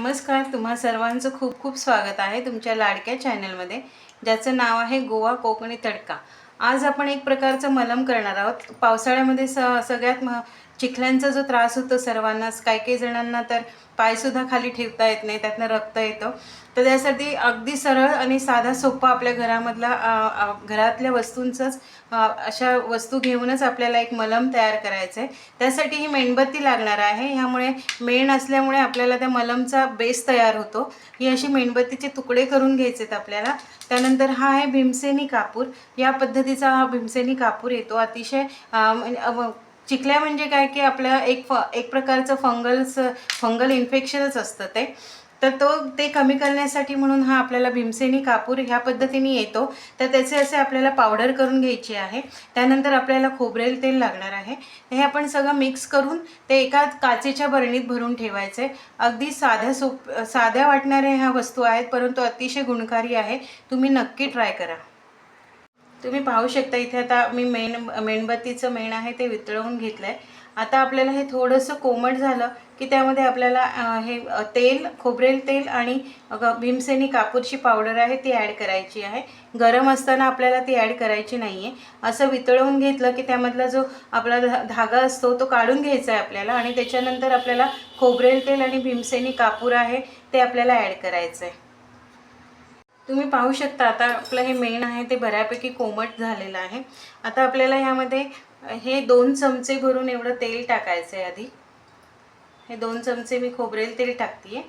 नमस्कार तुम्हा सर्वांचं खूप खूप स्वागत आहे तुमच्या लाडक्या चॅनलमध्ये ज्याचं नाव आहे गोवा कोकणी तडका. आज आपण एक प्रकारचं मलम करणार आहोत. पावसाळ्यामध्ये स सगळ्यात म चिखल्यांचा जो त्रास होतो सर्वांनाच काही काही जणांना तर पायसुद्धा खाली ठेवता येत नाही त्यातनं रक्त येतं. तर त्यासाठी अगदी सरळ आणि साधा सोपा आपल्या घरामधला घरातल्या वस्तूंचंच अशा वस्तू घेऊनच आपल्याला एक मलम तयार करायचं आहे त्यासाठी ही मेणबत्ती लागणार आहे. ह्यामुळे मेण असल्यामुळे आपल्याला त्या मलमचा बेस तयार होतो. ही अशी मेणबत्तीचे तुकडे करून घ्यायचे आहेत आपल्याला. त्यानंतर हा आहे भीमसेनी कापूर. या पद्धतीचा हा भीमसेनी कापूर येतो. अतिशय म्हणजे, चिखल्या म्हणजे काय की आपल्या एक फ एक प्रकारचं फंगल्स फंगल इन्फेक्शनच असतं ते. तर तो ते कमी करण्यासाठी म्हणून हा आपल्याला भीमसेनी कापूर ह्या पद्धतीने येतो. तर त्याचे असे आपल्याला पावडर करून घ्यायची आहे. त्यानंतर आपल्याला खोबरेल तेल लागणार आहे. हे आपण सगळं मिक्स करून ते एका काचेच्या बरणीत भरून ठेवायचे. अगदी साध्या सोप साध्या वाटणाऱ्या ह्या वस्तू आहेत परंतु अतिशय गुणकारी आहे. तुम्ही नक्की ट्राय करा. तुम्ही पाहू शकता इथे आता मी मेण मेणबत्तीचं मेण आहे ते वितळवून घेतलं आहे आता आपल्याला हे थोडंसं कोमट झालं की त्यामध्ये आपल्याला हे तेल खोबरेल तेल आणि भीमसेनी कापूरची पावडर आहे ती ॲड करायची आहे. गरम असताना आपल्याला ती ॲड करायची नाही आहे असं वितळवून घेतलं की त्यामधला जो आपला धा धागा असतो तो काढून घ्यायचा आहे आपल्याला आणि त्याच्यानंतर आपल्याला खोबरेल तेल आणि भीमसेनी कापूर आहे ते आपल्याला ॲड करायचं आहे तुम्ही पाहू शकता आता आपलं हे मेण आहे ते बऱ्यापैकी कोमट झालेलं आहे. आता आपल्याला ह्यामध्ये हे दोन चमचे भरून एवढं तेल टाकायचं आहे आधी. हे दोन चमचे मी खोबरेल तेल टाकते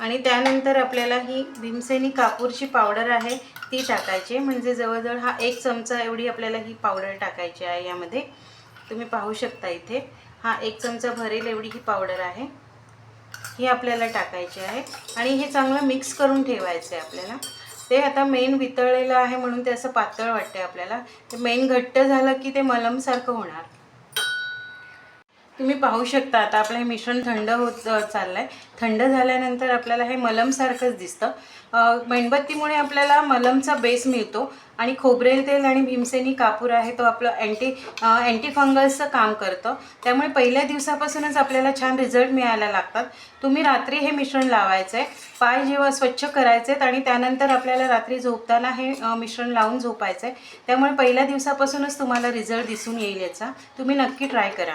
आणि त्यानंतर आपल्याला ही भीमसेनी कापूरची पावडर आहे ती टाकायची आहे. म्हणजे जवळजवळ हा एक चमचा एवढी आपल्याला ही पावडर टाकायची आहे यामध्ये. तुम्ही पाहू शकता इथे हा एक चमचा भरेल एवढी ही पावडर आहे. ही आपल्याला टाकायची आहे. आणि हे चांगलं मिक्स करून ठेवायचं आहे आपल्याला. ते आता मेन वितळलेलं आहे म्हणून ते असं पातळ वाटते आपल्याला. ते मेन घट्ट झालं की ते मलमसारखं होणार. तुम्ही पाहू शकता आता आपलं हे मिश्रण थंड होत चाललं चाललंय. थंड झाल्यानंतर आपल्याला हे मलमसारखंच दिसतं. मेणबत्तीमुळे आपल्याला मलमचा बेस मिळतो आणि खोबरेल तेल आणि भीमसेनी कापूर आहे तो आपलं अँटी अँटी फंगल्सचं काम करतं. त्यामुळे पहिल्या दिवसापासूनच आपल्याला छान रिझल्ट मिळायला लागतात. तुम्ही रात्री हे मिश्रण लावायचं आहे पाय जेव्हा स्वच्छ करायचे आहेत आणि त्यानंतर आपल्याला रात्री झोपताना हे मिश्रण लावून झोपायचं आहे त्यामुळे पहिल्या दिवसापासूनच तुम्हाला रिझल्ट दिसून येईल याचा. तुम्ही नक्की ट्राय करा.